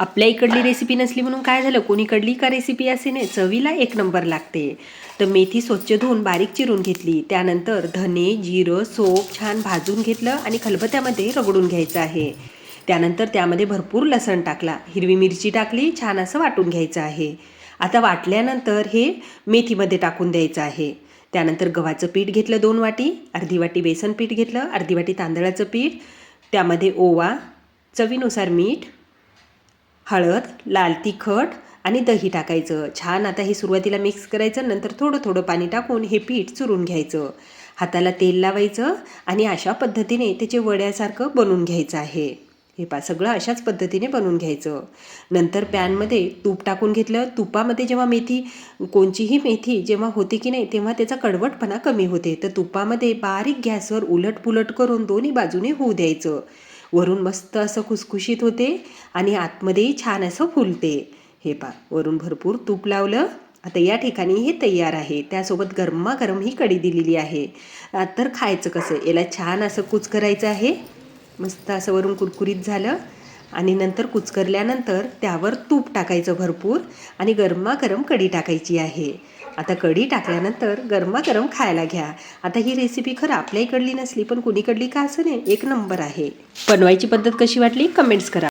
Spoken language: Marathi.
आपल्या इकडली रेसिपी नसली म्हणून काय झालं? कोणीकडली का रेसिपी असे नाही? चवीला एक नंबर लागते. तर मेथी स्वच्छ धुवून बारीक चिरून घेतली. त्यानंतर धने जिरं सोप छान भाजून घेतलं आणि खलबत्यामध्ये रगडून घ्यायचं आहे. त्यानंतर त्यामध्ये भरपूर लसण टाकला. हिरवी मिरची टाकली छान असं वाटून घ्यायचं आहे. आता वाटल्यानंतर हे मेथीमध्ये टाकून द्यायचं आहे. त्यानंतर गव्हाचं पीठ घेतलं दोन वाटी अर्धी वाटी बेसन पीठ घेतलं अर्धी वाटी तांदळाचं पीठ त्यामध्ये ओवा चवीनुसार मीठ हळद लाल तिखट आणि दही टाकायचं. छान आता हे सुरुवातीला मिक्स करायचं नंतर थोडं थोडं पाणी टाकून हे पीठ चुरून घ्यायचं. हाताला तेल लावायचं आणि अशा पद्धतीने त्याचे वड्यासारखं बनवून घ्यायचं आहे. हे पा सगळं अशाच पद्धतीने बनवून घ्यायचं. नंतर पॅनमध्ये तूप टाकून घेतलं. तुपामध्ये जेव्हा मेथी कोणचीही मेथी जेव्हा होते की नाही तेव्हा त्याचा कडवटपणा कमी होते. तर तुपामध्ये बारीक गॅसवर उलट पुलट करून दोन्ही बाजूने होऊ द्यायचं. वरून मस्त असं खुसखुशीत होते आणि आतमध्येही छान असं फुलते. हे पा वरून भरपूर तूप लावलं. आता या ठिकाणी हे तयार आहे. त्यासोबत गरमागरम ही कढी दिलेली आहे. तर खायचं कसं? याला छान असं कुच करायचं आहे. मस्त असं वरून कुरकुरीत झालं. आणि नंतर कुचकरल्यानंतर त्यावर तूप टाकायचं भरपूर आणि गरमागरम कढी टाकायची आहे. आता कढी टाकल्यानंतर गरमागरम खायला घ्या. आता ही रेसिपी खरं आपल्या इकडली नसली पण कुणीकडली का असं नाही? एक नंबर आहे. बनवायची पद्धत कशी वाटली? कमेंट्स करा.